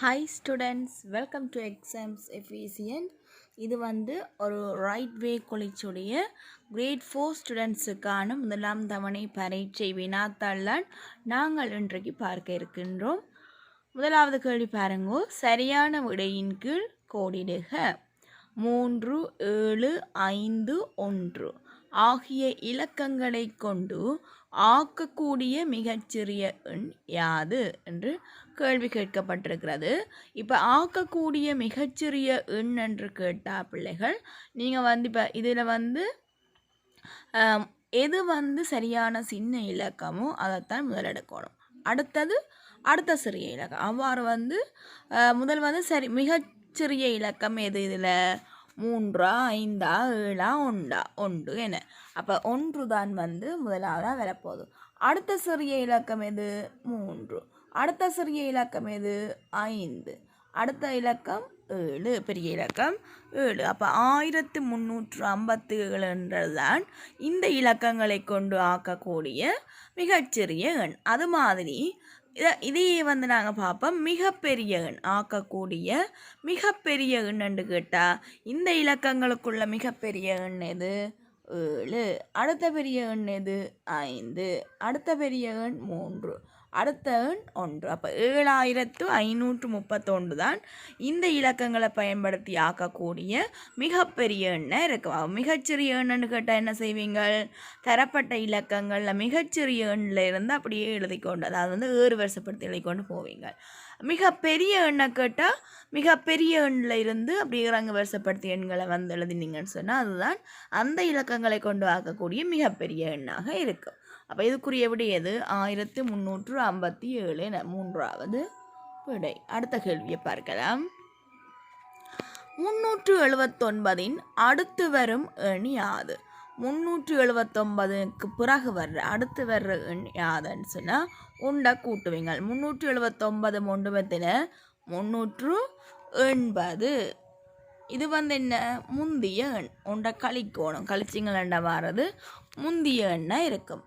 Hi students welcome to exams efficient இது வந்து ஒரு ரைட் வே கொலிச்சுடைய கிரேட் ஃபோர் ஸ்டூடெண்ட்ஸுக்கான முதலாம் தவணை பரீட்சை வினாத்தாள்தான் நாங்கள் இன்றைக்கு பார்க்க இருக்கின்றோம். முதலாவது கேள்வி பாருங்கோ. சரியான விடையின் கீழ் கோடிடுக. மூன்று ஏழு ஐந்து ஒன்று. ஆகிய இலக்கங்களை கொண்டு ஆக்கக்கூடிய மிகச்சிறிய எண் யாது என்று கேள்வி கேட்கப்பட்டிருக்கிறது. இப்போ ஆக்கக்கூடிய மிகச்சிறிய எண் என்று கேட்டால் பிள்ளைகள் நீங்கள் வந்து இப்போ இதில் வந்து எது வந்து சரியான சின்ன இலக்கமோ அதைத்தான் முதல் எடுக்கணும். அடுத்தது அடுத்த சிறிய இலக்கம். அவ்வாறு வந்து முதல் வந்து சரி மிகச்சிறிய இலக்கம் எது இதில்? மூன்றா ஐந்தா ஏழா ஒண்டா ஒன்று என. அப்போ ஒன்று தான் வந்து முதலாவதாக வரப்போகுது. அடுத்த சிறிய இலக்கம் எது? மூன்று. அடுத்த சிறிய இலக்கம் எது? ஐந்து. அடுத்த இலக்கம் ஏழு. பெரிய இலக்கம் ஏழு. அப்போ ஆயிரத்து முந்நூற்று ஐம்பத்து ஏழுன்றதுதான் இந்த இலக்கங்களை கொண்டு ஆக்கக்கூடிய மிகச்சிறிய எண். அது மாதிரி இதை இதையே வந்து நாங்கள் பார்ப்போம் மிகப்பெரிய எண் ஆக்கக்கூடிய மிகப்பெரிய எண்ணு கேட்டால் இந்த இலக்கங்களுக்குள்ள மிகப்பெரிய எண் எது? ஏழு. அடுத்த பெரிய எண் எது? ஐந்து. அடுத்த பெரிய எண் மூன்று. அடுத்த எண் ஒன்று. அப்போ ஏழாயிரத்து ஐநூற்று முப்பத்தொன்று தான் இந்த இலக்கங்களை பயன்படுத்தி ஆக்கக்கூடிய மிகப்பெரிய எண்ணை இருக்கும் மிகச்சிறிய எண்ணுன்னு கேட்டால் என்ன செய்வீங்கள்? தரப்பட்ட இலக்கங்களில் மிகச்சிறிய எண்ணில் இருந்து அப்படியே எழுதி கொண்டு அதாவது வந்து ஏறு வருஷப்படுத்தி எழுதி கொண்டு போவீங்க. மிகப்பெரிய எண்ணை கேட்டால் மிகப்பெரிய எண்ணில் இருந்து அப்படி இறங்கு வருஷப்படுத்தி எண்களை வந்து எழுதினீங்கன்னு சொன்னால் அதுதான் அந்த இலக்கங்களை கொண்டு ஆக்கக்கூடிய மிகப்பெரிய எண்ணாக இருக்கும் அப்போ இதுக்குரிய விடை எது? ஆயிரத்தி முந்நூற்று ஐம்பத்தி ஏழு என மூன்றாவது விடை. அடுத்த கேள்வியை பார்க்கலாம். முன்னூற்று எழுபத்தொன்பதின் அடுத்து வரும் எண் யாது? முந்நூற்று எழுபத்தொன்பதுக்கு பிறகு வர்ற அடுத்து வர்ற எண் யாதுன்னு சொன்னால் உண்டை கூட்டுவீங்கள். முந்நூற்று எழுபத்தொன்பது மொண்டுமத்தில் முந்நூற்று எண்பது. இது வந்து என்ன? முந்திய எண். உண்டை கழிக்கோணும். கழிச்சிங்களண்டா வர்றது முந்திய எண்ணாக இருக்கும்.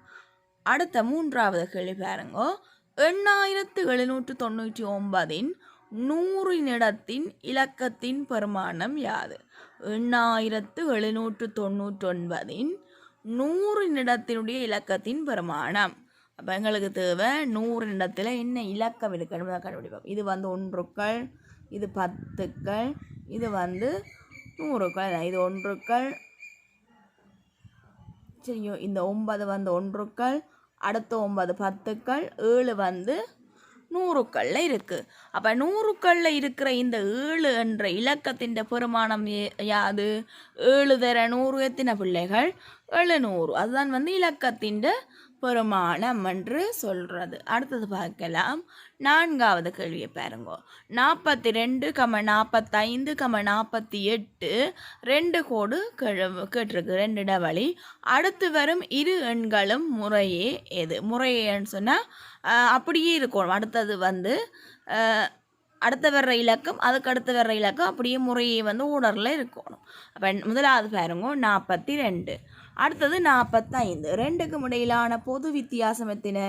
அடுத்த மூன்றாவது கேள்வி பாருங்க. எண்ணாயிரத்து எழுநூற்று தொண்ணூற்றி ஒன்பதின் நூறினிடத்தின் இலக்கத்தின் பெருமானம் யாது? எண்ணாயிரத்து எழுநூற்று தொண்ணூற்றொன்பதின் நூறினிடத்தினுடைய இலக்கத்தின் பெருமானம். அப்போ எங்களுக்கு தேவை நூறினிடத்தில் என்ன இலக்கம் இருக்குன்னு கண்டுபிடிப்போம். இது வந்து ஒன்றுக்கள் இது பத்துக்கள் இது வந்து நூறுக்கள். இது ஒன்றுக்கள். சரியோ இந்த ஒன்பது வந்து ஒன்றுக்கள் அடுத்த ஒன்பது பத்துக்கள் ஏழு வந்து நூறுக்களில் இருக்குது அப்போ நூறுக்களில் இருக்கிற இந்த ஏழு என்ற இலக்கத்தின் பெருமானம் யாது? ஏழு தர நூறு எத்தின பிள்ளைகள்? எழுநூறு. அதுதான் வந்து இலக்கத்தின் பெருமானம் என்று சொல்கிறது அடுத்தது பார்க்கலாம். நான்காவது கேள்வியை பாருங்க. நாற்பத்தி ரெண்டு கம நாற்பத்தைந்து கம நாற்பத்தி எட்டு ரெண்டு கோடு கிழ- கேட்டிருக்கு. ரெண்டு இடவழி அடுத்து வரும் இரு எண்களும் முறையே எது? முறையேன்னு சொன்னால் அப்படியே இருக்கணும் அடுத்தது வந்து அடுத்த வர்ற இலக்கம் அதுக்கு அடுத்து வர்ற இலக்கம் அப்படியே முறையே வந்து ஊடரில் இருக்கணும். அப்போ முதலாவது பாருங்க நாற்பத்தி ரெண்டு அடுத்தது நாற்பத்தைந்து ரெண்டுக்கும் இடையிலான பொது வித்தியாசம் எத்தின?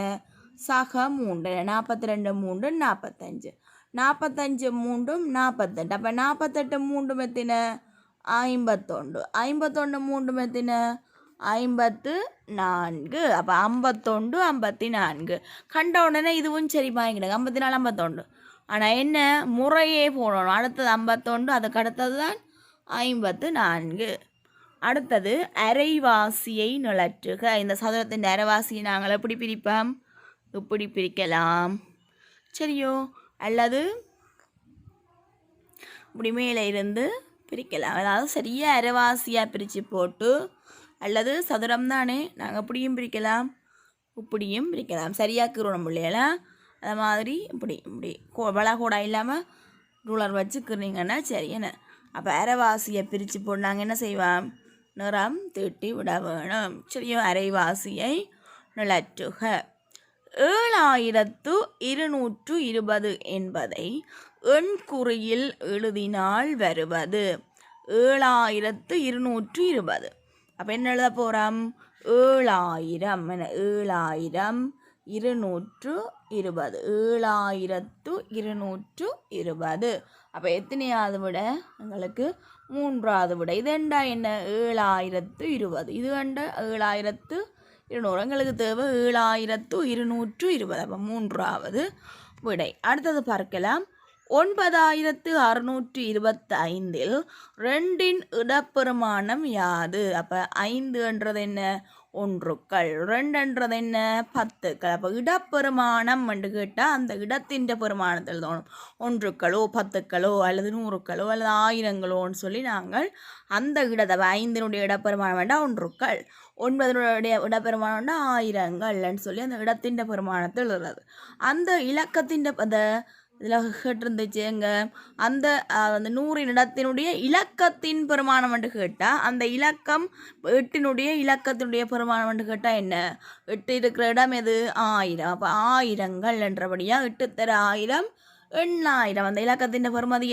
சக மூன்று. நாற்பத்தி ரெண்டு மூன்று நாற்பத்தஞ்சு நாற்பத்தஞ்சு மூன்றும் நாற்பத்தெட்டு அப்போ நாற்பத்தெட்டு மூன்றும் எத்தின? ஐம்பத்தொண்டு ஐம்பத்தொன்று மூன்றும் எத்தின? ஐம்பத்து நான்கு. அப்போ ஐம்பத்தொண்டு ஐம்பத்தி நான்கு. கண்ட உடனே இதுவும் சரி வாங்கிடுங்க. ஐம்பத்தி நாலு ஐம்பத்தொண்டு ஆனால் என்ன? முறையே போடணும். அடுத்தது ஐம்பத்தொண்டு அதுக்கு அடுத்தது தான் ஐம்பத்து நான்கு. அடுத்தது அரைவாசியை நுழற்றுக. இந்த சதுரத்தின் அரைவாசியை நாங்கள் எப்படி பிரிப்போம்? இப்படி பிரிக்கலாம். சரியோ? அல்லது இப்படி மேலே இருந்து பிரிக்கலாம். அதாவது சரியாக அரைவாசியாக பிரித்து போட்டு அல்லது சதுரம் தானே நாங்கள் இப்படியும் பிரிக்கலாம். இப்படியும் பிரிக்கலாம். சரியாக்குறோம் இல்லையெல்லாம் அது மாதிரி இப்படி இப்படி. கோ வளகூடா இல்லாமல் ரூலர் வச்சுக்கிறீங்கன்னா சரி என்ன? அப்போ அரைவாசியை பிரித்து போட்டு என்ன செய்வோம்? நிறம் தீட்டி விட வேணும். சரியோ அரைவாசியை நிலற்றுக ஏழாயிரத்து இருநூற்று இருபது என்பதை எண்குறியில் எழுதினால் வருவது. ஏழாயிரத்து இருநூற்று இருபது. அப்போ என்ன எழுத போகிறோம் ஏழாயிரம். என்ன? ஏழாயிரம் இருநூற்று இருபது. ஏழாயிரத்து இருநூற்று இருபது. அப்போ எத்தனையாவது விட? எங்களுக்கு மூன்றாவது விட. இது ரெண்டா என்ன? ஏழாயிரத்து இருபது. இது கண்ட ஏழாயிரத்து இருநூறு. எங்களுக்கு தேவை ஏழாயிரத்து இருநூற்று இருபது. அப்போ மூன்றாவது விடை. அடுத்தது பார்க்கலாம். ஒன்பதாயிரத்து அறுநூற்றி இருபத்தி ஐந்தில் ரெண்டின் இடப்பெருமானம் யாது? அப்போ ஐந்துன்றது என்ன? ஒன்றுக்கள். ரெண்டுன்றது என்ன பத்துக்கள் அப்போ இடப்பெருமானம் என்று கேட்டால் அந்த இடத்தின் பெருமானத்தில் தோணும். ஒன்றுக்களோ பத்துக்களோ அல்லது நூறுக்களோ அல்லது ஆயிரங்களோன்னு சொல்லி நாங்கள் அந்த இடத்தை ஐந்தினுடைய இடப்பெருமானம் வேண்டாம் ஒன்றுக்கள். ஒன்பதனுடைய இடப்பெருமானம் வேண்டாம் ஆயிரங்கள்னு சொல்லி அந்த இடத்தின் பெருமானத்தில் உள்ளது. அந்த இலக்கத்தின் அந்த இதில் கேட்டிருந்துச்சு எங்கே? அந்த அந்த நூறின் இடத்தினுடைய இலக்கத்தின் பெருமானம் என்று கேட்டால் அந்த இலக்கம் எட்டினுடைய இலக்கத்தினுடைய பெருமானம் என்று கேட்டால் என்ன? எட்டு இருக்கிற இடம் எது? ஆயிரம். அப்போ ஆயிரங்கள் என்றபடியாக எட்டு தர ஆயிரம் எண்ணாயிரம். அந்த இலக்கத்தின் பெருமதி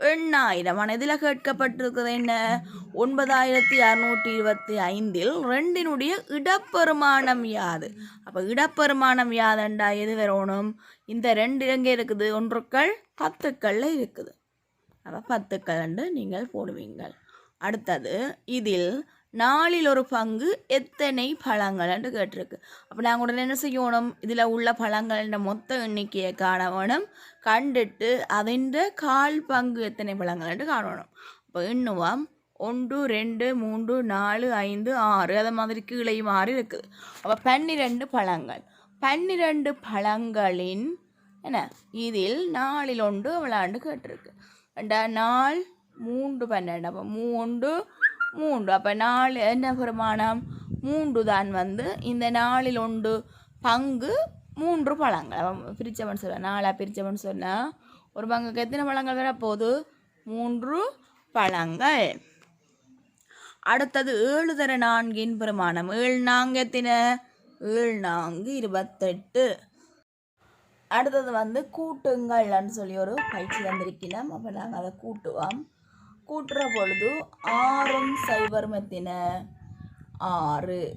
எண்ணாயிரம். ஆனால் இதில் கேட்கப்பட்டிருக்கிறது என்ன? ஒன்பதாயிரத்தி அறுநூற்றி இருபத்தி ஐந்தில் ரெண்டினுடைய இடப்பெருமானம் யாது. அப்போ இடப்பெருமானம் யாதண்டா? எது வரணும் இந்த ரெண்டு எங்கே இருக்குது? ஒன்றுக்கள் பத்துக்கள்ல இருக்குது. அப்போ பத்துக்கள்ண்டு நீங்கள் போடுவீங்கள். அடுத்தது இதில் நாளில் ஒரு பங்கு எத்தனை பழங்கள்னு கேட்டிருக்கு. அப்போ நாங்கள் உடனே என்ன செய்யணும்? இதில் உள்ள பழங்கள்ன்ற மொத்த எண்ணிக்கையை காண வேணும் கண்டுட்டு அதின் கால் பங்கு எத்தனை பழங்கள்னு காணணும். அப்போ எண்ணுவோம். ஒன்று ரெண்டு மூன்று நாலு ஐந்து ஆறு. அது மாதிரி கீழே மாறி இருக்குது. அப்போ பன்னிரெண்டு பழங்கள். பன்னிரெண்டு பழங்களின் என்ன? இதில் நாளில் ஒன்று விளாண்டு கேட்டிருக்கு. ரெண்டா நாள் மூன்று பன்னெண்டு. அப்போ மூன்று மூன்று. அப்போ நாலு என்ன பிரமாணம்? மூன்று தான் வந்து இந்த நாளில் ஒன்று பங்கு மூன்று பழங்கள். பிரித்தவன் சொல்ல நாளாக பிரித்தவன் சொன்னால் ஒரு பங்குக்கு எத்தனை பழங்கள் வரப்போகுது மூன்று பழங்கள். அடுத்தது ஏழு தர நான்கின் பிரமாணம். ஏழு நான்கு எத்தனை? ஏழு நான்கு இருபத்தெட்டு. அடுத்தது வந்து கூட்டுங்கள்னு சொல்லி ஒரு பயிற்சி தந்திருக்கலாம் அப்போ நாங்கள் அதை கூட்டுவோம். கூட்டுற பொழுது ஆறும் சைபர் மெத்தின. ஆறு.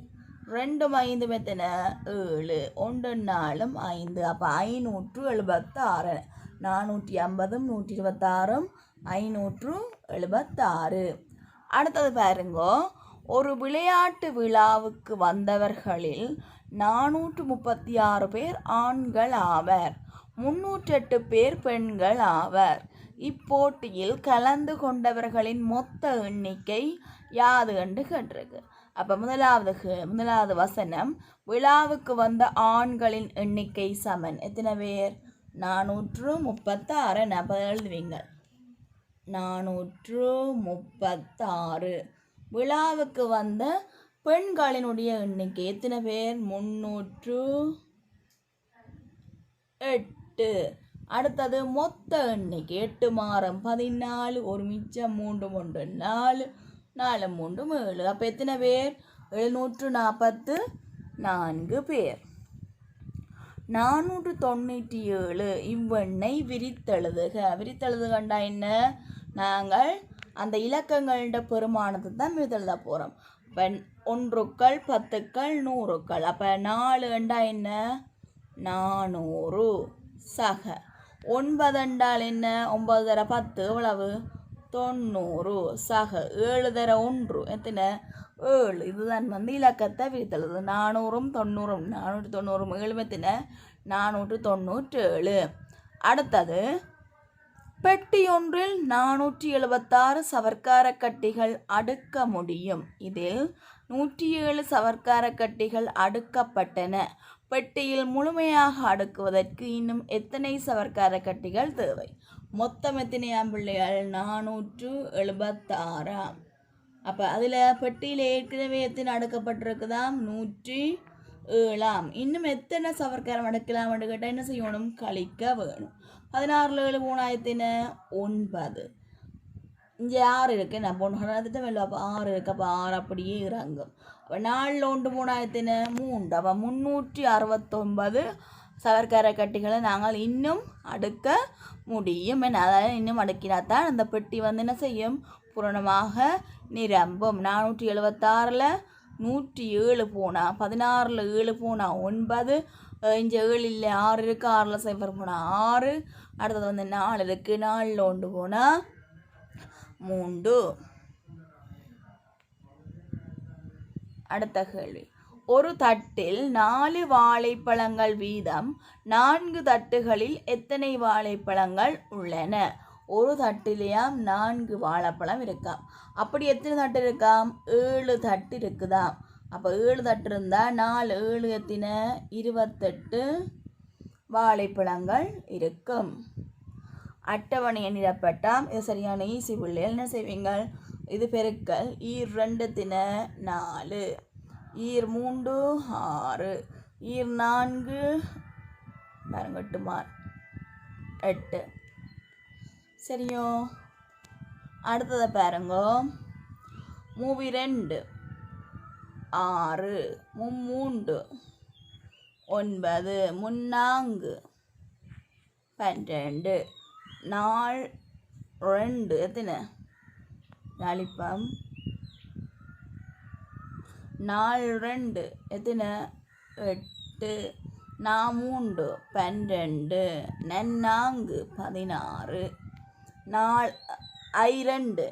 ரெண்டும் ஐந்து மெத்தின. ஏழு. ஒன்று நாலும் ஐந்து. அப்போ ஐநூற்று எழுபத்தாறு. நானூற்றி ஐம்பதும் நூற்றி இருபத்தாறும் ஐநூற்று எழுபத்தாறு. அடுத்தது பாருங்கோ. ஒரு விளையாட்டு விழாவுக்கு வந்தவர்களில் நானூற்று முப்பத்தி ஆறு பேர் ஆண்கள் ஆவர். முன்னூற்றெட்டு பேர் பெண்கள் ஆவர். இப்போட்டியில் கலந்து கொண்டவர்களின் மொத்த எண்ணிக்கை யாது என்று கேட்டிருக்கு. அப்போ முதலாவது முதலாவது வசனம் விழாவுக்கு வந்த ஆண்களின் எண்ணிக்கை சமன். எத்தனை பேர்? நானூற்று முப்பத்தாறு. நபர் எழுதுவீங்க. நானூற்று முப்பத்தாறு. விழாவுக்கு வந்த பெண்களினுடைய எண்ணிக்கை எத்தனை பேர்? முன்னூற்று எட்டு. அடுத்தது மொத்த எண்ணிக்கை எட்டு மாறம் பதினாலு ஒரு மிச்சம் மூன்று மூன்று நாலு. நாலு மூன்று ஏழு. அப்போ எத்தனை பேர்? எழுநூற்று நாற்பத்து நான்கு பேர். நானூற்று தொண்ணூற்றி ஏழு. இவ்வெண்ணை விரித்தெழுதுக. விரித்தெழுது கண்டா என்ன? நாங்கள் அந்த இலக்கங்கள்ட பெருமானத்தை தான் விரித்தெழுத போகிறோம் இப்போ ஒன்றுக்கள் பத்துக்கள் நூறுக்கள். அப்போ நாலு என்றா என்ன? நானூறு சக. ஒன்பது என்றால் என்ன? ஒன்பது தர பத்து எவ்வளவு? தொண்ணூறு. சக ஏழு தர ஒன்று. எத்தனை? ஏழு. இதுதான் வந்து இலக்கத்தை விரித்தெழுது நானூறும் தொண்ணூறும். நானூற்றி தொண்ணூறும் ஏழு எத்தனை? நானூற்று தொண்ணூற்றி ஏழு அடுத்தது பெட்டி ஒன்றில் நானூற்றி எழுபத்தாறு சவர்க்கார கட்டிகள் அடுக்க முடியும். இதில் நூற்றி ஏழு சவர்க்கார கட்டிகள் அடுக்கப்பட்டன. பெட்டியில் முழுமையாக அடுக்குவதற்கு இன்னும் எத்தனை சவர்க்கார கட்டிகள் தேவை? மொத்தம் எத்தனை ஆம்பிள்ளைகள் நானூற்று எழுபத்தாறாம் அப்போ அதில் பெட்டியில் ஏற்கனவே எத்தனை அடுக்கப்பட்டிருக்குதாம்? நூற்றி ஏழாம். இன்னும் எத்தனை சவர்க்காரம் அடுக்கலாம்னு கேட்டால் என்ன செய்யணும்? கழிக்க வேணும். பதினாறில் ஏழு மூணாயிரத்தின ஒன்பது. இங்கே ஆறு இருக்குது நான் பொண்ணு நடந்துட்டு வெளில அப்போ ஆறு இருக்குது அப்போ ஆறு அப்படியே இறங்கும். அப்போ நாலில் ஒன்று மூணாயிரத்தின மூன்று. அப்போ முந்நூற்றி அறுபத்தொன்பது சவர்க்கரை கட்டிகளை நாங்கள் இன்னும் அடுக்க முடியும். என்ன? அதாவது இன்னும் அடுக்கினாத்தான் அந்த பெட்டி வந்து என்ன செய்யும்? பூரணமாக நிரம்பும். நானூற்றி எழுபத்தாறில் நூற்றி ஏழு போனால் பதினாறில் ஏழு போனால் ஒன்பது இங்கே ஏழு இல்லை ஆறு இருக்குது ஆறில் சைஃபர் போனால் ஆறு. அடுத்தது வந்து நாலு இருக்குது நாலில் ஒன்று போனால் மூன்று. அடுத்த கேள்வி. ஒரு தட்டில் நாலு வாழைப்பழங்கள் வீதம் நான்கு தட்டுகளில் எத்தனை வாழைப்பழங்கள் உள்ளன? ஒரு தட்டிலேயாம் நான்கு வாழைப்பழம் இருக்காம். அப்படி எத்தனை தட்டு இருக்காம்? ஏழு தட்டு இருக்குதாம். அப்போ ஏழு தட்டு இருந்தால் நாலு ஏழு எத்தின? இருபத்தெட்டு வாழைப்பழங்கள் இருக்கும். அட்டவணையை நிரப்பட்டாம் இது சரியான ஈசி பிள்ளைகள் என்ன செய்வீங்கள்? இது பெருக்கல். ஈர் ரெண்டு தின நாலு. ஈர் மூன்று ஆறு. ஈர் நான்கு பாருங்கட்டுமார் எட்டு சரியோ? அடுத்ததை பாருங்க. மூவி ரெண்டு. ஆறு. மும்மூண்டு ஒன்பது. முன்னாங்கு. பன்னிரெண்டு. நாள் ரெண்டு எத்தனை நாளிப்பம் நாள் ரெண்டு எத்தனை எட்டு நான் மூன்று பன்னெண்டு நன்னாங்கு பதினாறு நாள் ஐரண்டு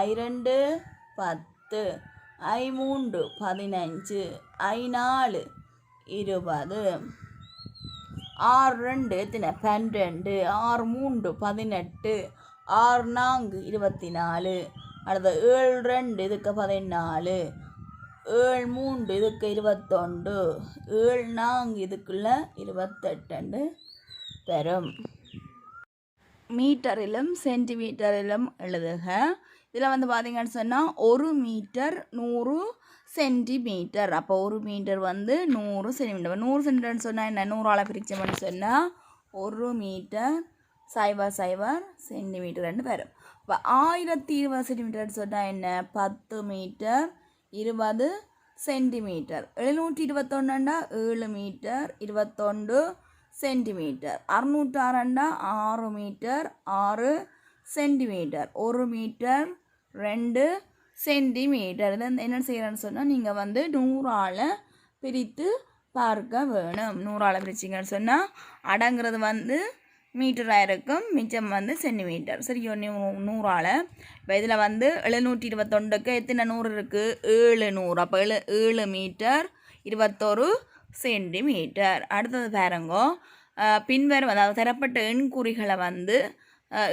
ஐரண்டு பத்து ஐ மூன்று பதினஞ்சு ஐநாலு இருபது ஆறு ரெண்டு எத்தனை? பன்னெண்டு ஆறு மூன்று பதினெட்டு. ஆறு நான்கு இருபத்தி நாலு. அடுத்த ஏழு ரெண்டு இதுக்கு பதினாலு. ஏழு மூன்று இதுக்கு இருபத்தொண்டு ஏழு நான்கு இதுக்குள்ள இருபத்தெட்டு தரும் மீட்டரிலும் சென்டிமீட்டரிலும் எழுதுக. இதில் வந்து பார்த்தீங்கன்னு சொன்னால் ஒரு மீட்டர் நூறு சென்டிமீட்டர். அப்போ ஒரு மீட்டர் வந்து நூறு சென்டிமீட்டர். நூறு சென்டிமீட்டர்னு சொன்னால் என்ன? நூறால் பிரிச்சோம்னு சொன்னால் ஒரு மீட்டர் சைபர் சைபர் சென்டிமீட்டர் ரெண்டு வரும். இப்போ ஆயிரத்தி இருபது சென்டிமீட்டர்னு சொன்னால் என்ன? பத்து மீட்டர் இருபது சென்டிமீட்டர். எழுநூற்றி இருபத்தொன்னுண்டா ஏழு மீட்டர் இருபத்தொண்டு சென்டிமீட்டர். அறுநூற்றி ஆறுண்டா ஆறு மீட்டர் ஆறு சென்டிமீட்டர். ஒரு மீட்டர் ரெண்டு சென்டிமீட்டர். இதில் என்ன செய்கிறேன்னு சொன்னால் நீங்கள் வந்து நூறால் பிரித்து பார்க்க வேணும். நூறால் பிரிச்சிங்கன்னு சொன்னால் அடங்குறது வந்து மீட்டராக இருக்கும் மிச்சம் வந்து சென்டிமீட்டர். சரி நூறால். இப்போ இதில் வந்து எழுநூற்றி இருபத்தொண்டுக்கு எத்தனை நூறு இருக்குது ஏழு நூறு. அப்போ ஏழு ஏழு மீட்டர் இருபத்தொரு சென்டிமீட்டர். அடுத்தது பாருங்கோ. பின்வரும் அதாவது தரப்பட்ட எண்குறிகளை வந்து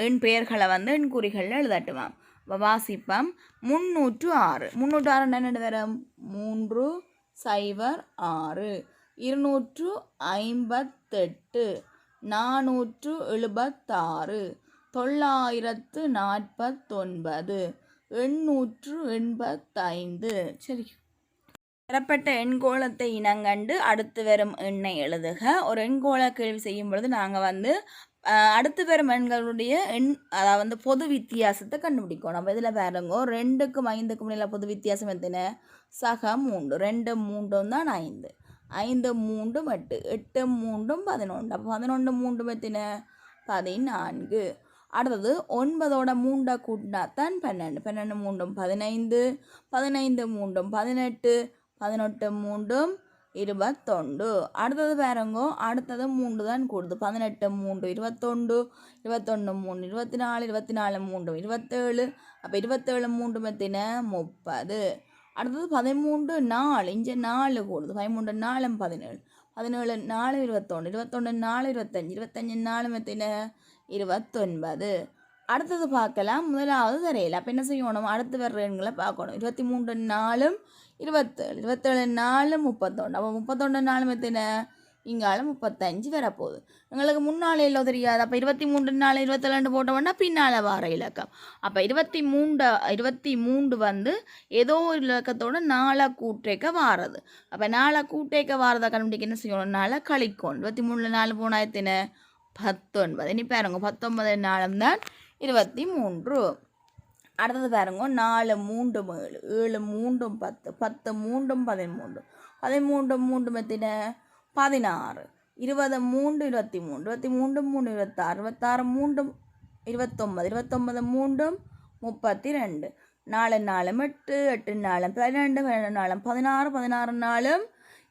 எண் பெயர்களை வந்து எண்குறிகளில் எழுதட்டுவான் வாசிப்பம் முன்னூற்று ஆறு. முந்நூற்று ஆறு என்ன வரும் மூன்று சைபர் ஆறு. இருநூற்று ஐம்பத்தெட்டு. நானூற்று எழுபத்தாறு. தொள்ளாயிரத்து நாற்பத்தொன்பது. எண்ணூற்று எண்பத்தைந்து. சரி. பெறப்பட்ட எண்கோளத்தை இனங்கண்டு அடுத்து வரும் எண்ணை எழுதுக. ஒரு எண்கோள கேள்வி செய்யும் பொழுது நாங்கள் வந்து அடுத்து வரும் எண்களுடைய எண் அதாவது வந்து பொது வித்தியாசத்தை கண்டுபிடிக்கணும். நம்ம இதில் பாருங்க ரெண்டுக்கும் ஐந்துக்கும் இடையில பொது வித்தியாசம் எத்தனை? சக மூன்று. ரெண்டு மூன்றும் தான் ஐந்து. ஐந்து மூன்றும் எட்டு. எட்டு மூன்றும் பதினொன்று. அப்போ பதினொன்று மூன்றும் எத்தனை? பதினான்கு. அடுத்தது ஒன்பதோட மூண்டை கூட்டினா தான் பன்னெண்டு. பன்னெண்டு மூன்றும் பதினைந்து. பதினைந்து மூன்றும் பதினெட்டு. பதினெட்டு மூன்றும் இருபத்தொண்டு அடுத்தது பாருங்கோ அடுத்தது மூன்று தான் கூடுது. பதினெட்டு மூன்று இருபத்தொண்டு இருபத்தொன்று மூணு இருபத்தி நாலு இருபத்தி நாலு மூன்று இருபத்தேழு. அப்போ இருபத்தேழு மூன்று மெத்தின முப்பது. அடுத்தது பதிமூன்று நாலு இங்கே நாலு கூடுது. பதிமூன்று நாலு பதினேழு. பதினேழு நாலு இருபத்தொன்று இருபத்தொன்று நாலு இருபத்தஞ்சி இருபத்தஞ்சி நாலு மெத்தின இருபத்தொன்பது. அடுத்தது பார்க்கலாம். முதலாவது தெரியல அப்போ என்ன செய்யணும்? அடுத்து வர்ற எண்களை பார்க்கணும். இருபத்தி மூன்று நாலும் இருபத்தேழு இருபத்தேழு நாலு முப்பத்தொன்று அப்போ முப்பத்தொன்று நாலு எத்தனை இங்கால முப்பத்தஞ்சு வரப்போகுது. எங்களுக்கு முன்னால் எல்லோ தெரியாது. அப்போ இருபத்தி மூன்று நாலு இருபத்தேழு போட்டோம்னா பின்னால் வார இலக்கம். அப்போ இருபத்தி மூன்று இருபத்தி மூன்று வந்து ஏதோ ஒரு இலக்கத்தோட நாளாக கூட்டேக்க வாரது. அப்போ நாளாக கூட்டேக்க வாரதை கண்டுபிடிக்க என்ன செய்யணும்? நாளை கழிக்கும் இருபத்தி மூணில் நாலு போனால் எத்தனை? பத்தொன்பது. இனி பாருங்க பத்தொன்பது நாளும் தான் இருபத்தி மூன்று அடுத்தது பாருங்க நாலு மூன்றும் ஏழு. ஏழு மூன்றும் பத்து. பத்து மூன்றும் பதிமூன்று. பதிமூன்று மூன்று எத்தின? பதினாறு. இருபது மூன்று இருபத்தி மூன்று இருபத்தி மூன்று மூணு இருபத்தாறு. இருபத்தாறு மூன்றும் இருபத்தொம்பது இருபத்தொம்பது மூன்றும் முப்பத்தி ரெண்டு நாலு நாலும் எட்டு. எட்டு நாலும் பன்னெண்டு பன்னெண்டு நாலும் பதினாறு. பதினாறு நாளும்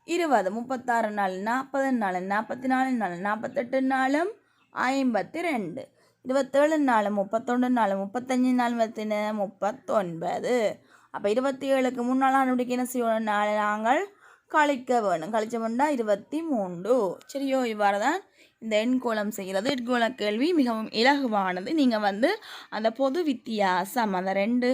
இருபது. முப்பத்தாறு நாள் நாற்பது. நாள் நாற்பத்தி நாலு நாள் நாற்பத்தெட்டு நாளும் ஐம்பத்தி ரெண்டு இருபத்தேழு நாள் முப்பத்தொன்று நாள் முப்பத்தஞ்சு நாள் பத்தின முப்பத்தொன்பது. அப்போ இருபத்தி ஏழுக்கு முன்னால் கண்டுபிடிக்க என்ன செய்யணும்? நாளை நாங்கள் கழிக்க வேணும் கழிச்சோம்னா இருபத்தி மூன்று சரியோ இவ்வாறு தான் இந்த எண்கோலம் செய்கிறது. எண்கோல கேள்வி மிகவும் இலகுவானது. நீங்கள் வந்து அந்த பொது வித்தியாசம் அந்த ரெண்டு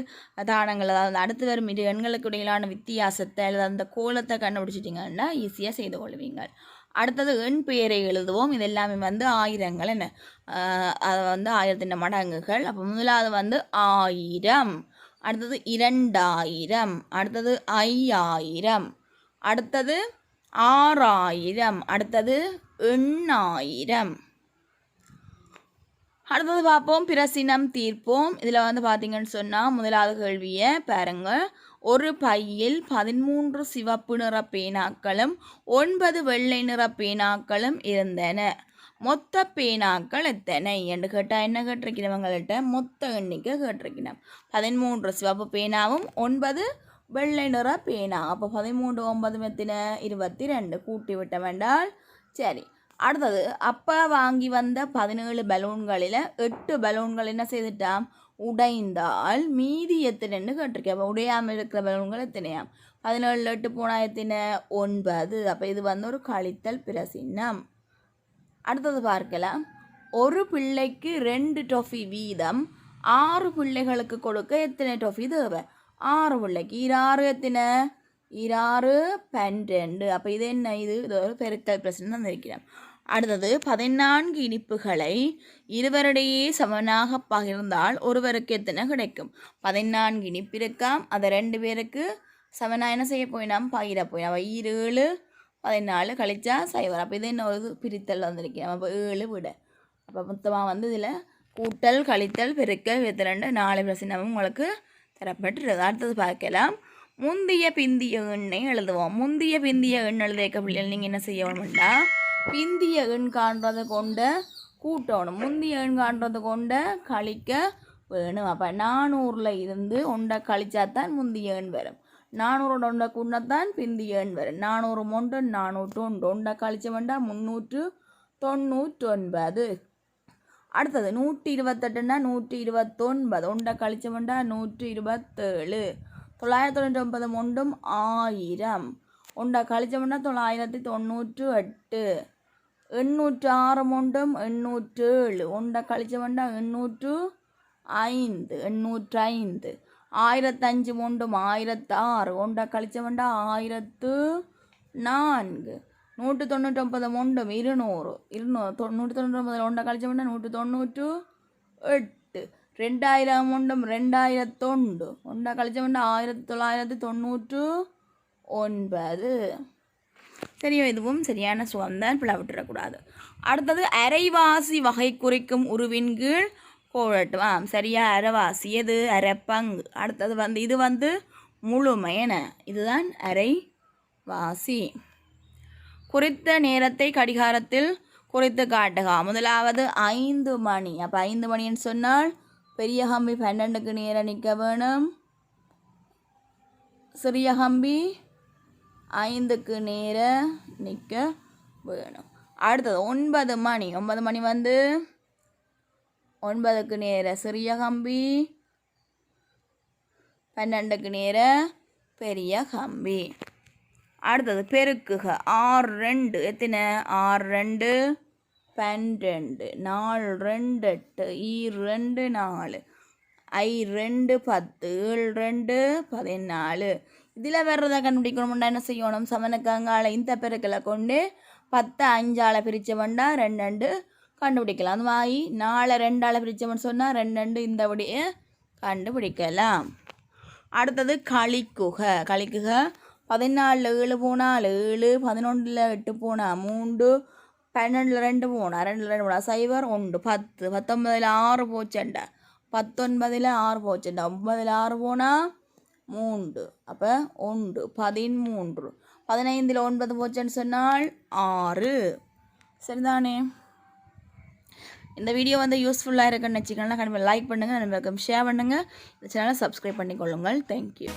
தானங்கள் அதாவது அடுத்து வரும் இரு எண்களுக்கு இடையிலான வித்தியாசத்தை அல்லது அந்த கோலத்தை கண்டுபிடிச்சிட்டிங்கன்னா ஈஸியாக செய்து கொள்வீங்க அடுத்தது எண் பெயரை எழுதுவோம். இது எல்லாமே வந்து ஆயிரங்கள் என்ன? ஆஹ் அது வந்து ஆயிரத்தின் மடங்குகள். அப்போ முதலாவது வந்து ஆயிரம். அடுத்தது இரண்டாயிரம். அடுத்தது ஐயாயிரம். அடுத்தது ஆறாயிரம். அடுத்தது எண்ணாயிரம். அடுத்தது பார்ப்போம். பிரசினம் தீர்ப்போம். இதில் வந்து பார்த்தீங்கன்னு சொன்னால் முதலாவது கேள்வியை பாருங்க ஒரு பையில் பதிமூன்று சிவப்பு நிற பேனாக்களும் ஒன்பது வெள்ளை நிற பேனாக்களும் இருந்தன. மொத்த பேனாக்கள் எத்தனை? என்று கேட்டால் என்ன கேட்டிருக்கிறவங்கள்ட்ட மொத்த எண்ணிக்கை கேட்டிருக்கணும் பதிமூன்று சிவப்பு பேனாவும் ஒன்பது வெள்ளை நிற பேனா. அப்போ பதிமூன்று ஒன்பது மெத்தின இருபத்தி ரெண்டு. கூட்டி விட்ட வேண்டால் சரி. அடுத்தது அப்போ வாங்கி வந்த பதினேழு பலூன்களில் எட்டு பலூன்கள் என்ன செய்துட்டான் உடைந்தால் மீதி எத்தனைன்னு கேட்டிருக்கேன் அப்போ உடையாமல் இருக்கிற பலூன்கள் எத்தனையாம் பதினேழு எட்டு போனால் எத்தனை ஒன்பது அப்போ இது வந்து ஒரு கழித்தல் பிரசின்னம் அடுத்தது பார்க்கலாம் ஒரு பிள்ளைக்கு ரெண்டு டொஃபி வீதம் ஆறு பிள்ளைகளுக்கு கொடுக்க எத்தனை டொஃபி தேவை ஆறு பிள்ளைக்கு இராறு எத்தனை இராறு பன்னிரெண்டு அப்போ இது என்ன இது இது ஒரு பெருக்கல் பிரச்சனை தான் இருக்கிறேன் அடுத்தது பதினான்கு இனிப்புகளை இருவரிடையே சமனாக பகிர்ந்தால் ஒருவருக்கு எத்தனை கிடைக்கும்? பதினான்கு இனிப்பு இருக்காம் அதை ரெண்டு பேருக்கு சமனாக என்ன செய்ய போயினாம் பகிர போயினாம் அப்போ ஏழு பதினாலு கழிச்சா சைவர். அப்போ இது என்ன ஒரு பிரித்தல் வந்திருக்கேன் அப்போ ஏழு விட. அப்போ மொத்தமாக வந்து இதில் கூட்டல் கழித்தல் பெருக்கல் வித்து ரெண்டு நாலு பிரசனமும் உங்களுக்கு தரப்பட்டுருது அடுத்தது பார்க்கலாம். முந்திய பிந்திய எண்ணை எழுதுவோம். முந்திய பிந்திய எண் எழுதிய பிள்ளைகள் நீங்கள் என்ன செய்யணும்னா பிந்திய எண்காண்றதை கொண்ட கூட்டணும். முந்திய எண்காண்றதை கொண்ட கழிக்க வேணும். அப்போ நானூறில் இருந்து ஒன்றை கழிச்சாதான் முந்திய எண் வரும். நானூறோட ஒன்றை கூடத்தான் பிந்திய எண் வரும். நானூறு ஒன்று நானூற்று ஒன்று. ஒன்றை கழிச்ச வேண்டாம் முந்நூற்று தொண்ணூற்றொன்பது அடுத்தது நூற்றி இருபத்தெட்டுன்னா நூற்றி இருபத்தொன்பது ஒன்றை கழிச்ச வேண்டாம் நூற்றி இருபத்தேழு தொள்ளாயிரத்தி தொண்ணூற்றி ஒன்பது ஒன்றும் ஆயிரம். ஒன்றை கழிச்சோம்னா தொள்ளாயிரத்தி தொண்ணூற்று எட்டு எண்ணூற்று ஆறு ஒன்றும் எண்ணூற்று ஏழு உண்டா கழிச்சோம்டா எண்ணூற்று ஐந்து எண்ணூற்று ஐந்து ஆயிரத்தஞ்சு ஒன்றும் ஆயிரத்தாறு உண்டா கழிச்சோம்டா ஆயிரத்து நான்கு நூற்று தொண்ணூற்றி ஒன்பது ஒன்றும் இருநூறு இருநூறு தொ நூற்றி தொண்ணூற்றொம்பது ஒன்றை உண்டா வேண்டாம் நூற்று தொண்ணூற்று எட்டு ரெண்டாயிரம் ஒன்றும் ரெண்டாயிரத்தொண்டு உண்டா கழிச்ச ஆயிரத்தி தொள்ளாயிரத்தி தொண்ணூற்று ஒன்பது. சரியோ இதுவும் சரியான சுகம்தான் பிளவிட்டுறக்கூடாது விட்டுறக்கூடாது. அடுத்தது அரைவாசி வகை குறிக்கும் உருவின் கீழ் கோழட்டும் சரியா அரைவாசி. எது? அரைப்பங்கு. அடுத்தது வந்து இது வந்து முழுமை என. இதுதான் அரைவாசி. குறித்த நேரத்தை கடிகாரத்தில் குறித்து காட்டுகா. முதலாவது ஐந்து மணி. அப்போ ஐந்து மணின்னு சொன்னால் பெரிய கம்பி பன்னெண்டுக்கு நேரம் நிற்க வேணும். சிறிய கம்பி ஐந்துக்கு நேர நிற்க வேணும். அடுத்தது ஒன்பது மணி. ஒன்பது மணி வந்து ஒன்பதுக்கு நேர சிறிய கம்பி பன்னெண்டுக்கு நேர பெரிய கம்பி. அடுத்தது பெருக்குக. ஆறு ரெண்டு. எத்தனை? ஆறு ரெண்டு. பன்னெண்டு நாலு ரெண்டு எட்டு. ஈர் ரெண்டு நாலு. ஐ ரெண்டு பத்து. ஏழு ரெண்டு பதினாலு. இதில் வர்றதை கண்டுபிடிக்கணும்னா என்ன செய்யணும்? சமனக்காங்கால இந்த பெருக்களை கொண்டு பத்து அஞ்சால பிரித்தவன்டா ரெண்டு ரெண்டு கண்டுபிடிக்கலாம். அது மாதிரி நாலு ரெண்டால் பிரித்தவன் சொன்னால் ரெண்டு ரெண்டு இந்த படியே கண்டுபிடிக்கலாம். அடுத்தது களிக்குக. களிக்குக பதினாலில் ஏழு போனால் ஏழு பதினொன்றில் எட்டு போனால் மூன்று பன்னெண்டில் ரெண்டு போனால் ரெண்டில் ரெண்டு போனால் சைபர் ஒன்று பத்து பத்தொன்பதில் ஆறு போச்சண்டா. பத்தொன்பதில் ஆறு போச்சண்டா. ஒன்பதில் ஆறு போனால் மூன்று. அப்போ ஒன்று. பதிமூன்று பதினைந்தில் ஒன்பது போச்சுன்னு சொன்னால் ஆறு. சரிதானே? இந்த வீடியோ வந்து யூஸ்ஃபுல்லாக இருக்குன்னு வச்சுக்கலாம் கண்டிப்பாக லைக் பண்ணுங்கள் நண்பர்களுக்கு ஷேர் பண்ணுங்கள் இந்த சேனலை சப்ஸ்கிரைப் பண்ணிக்கொள்ளுங்கள். தேங்க்யூ